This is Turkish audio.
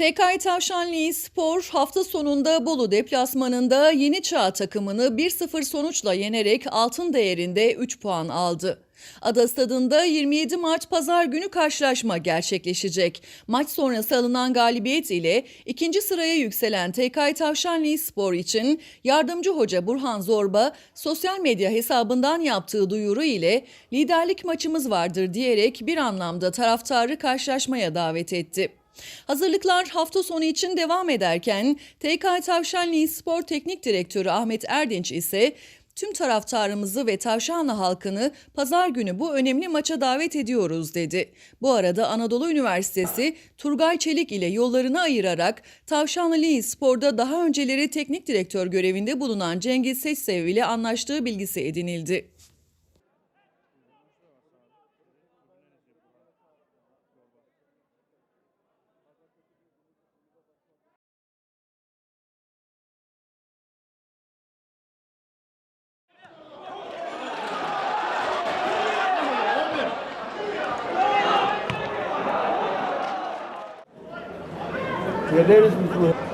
TK Tavşanlı Spor hafta sonunda Bolu deplasmanında Yeni Çağ takımını 1-0 sonuçla yenerek altın değerinde 3 puan aldı. Ada Stadı'nda 27 Mart Pazar günü karşılaşma gerçekleşecek. Maç sonrası alınan galibiyet ile ikinci sıraya yükselen TK Tavşanlı Spor için yardımcı hoca Burhan Zorba sosyal medya hesabından yaptığı duyuru ile liderlik maçımız vardır diyerek bir anlamda taraftarı karşılaşmaya davet etti. Hazırlıklar hafta sonu için devam ederken TK Tavşanlı Spor Teknik Direktörü Ahmet Erdinç ise tüm taraftarımızı ve Tavşanlı halkını pazar günü bu önemli maça davet ediyoruz dedi. Bu arada Anadolu Üniversitesi Turgay Çelik ile yollarını ayırarak Tavşanlı Lil Spor'da daha önceleri teknik direktör görevinde bulunan Cengiz Seçsev ile anlaştığı bilgisi edinildi. Minha name é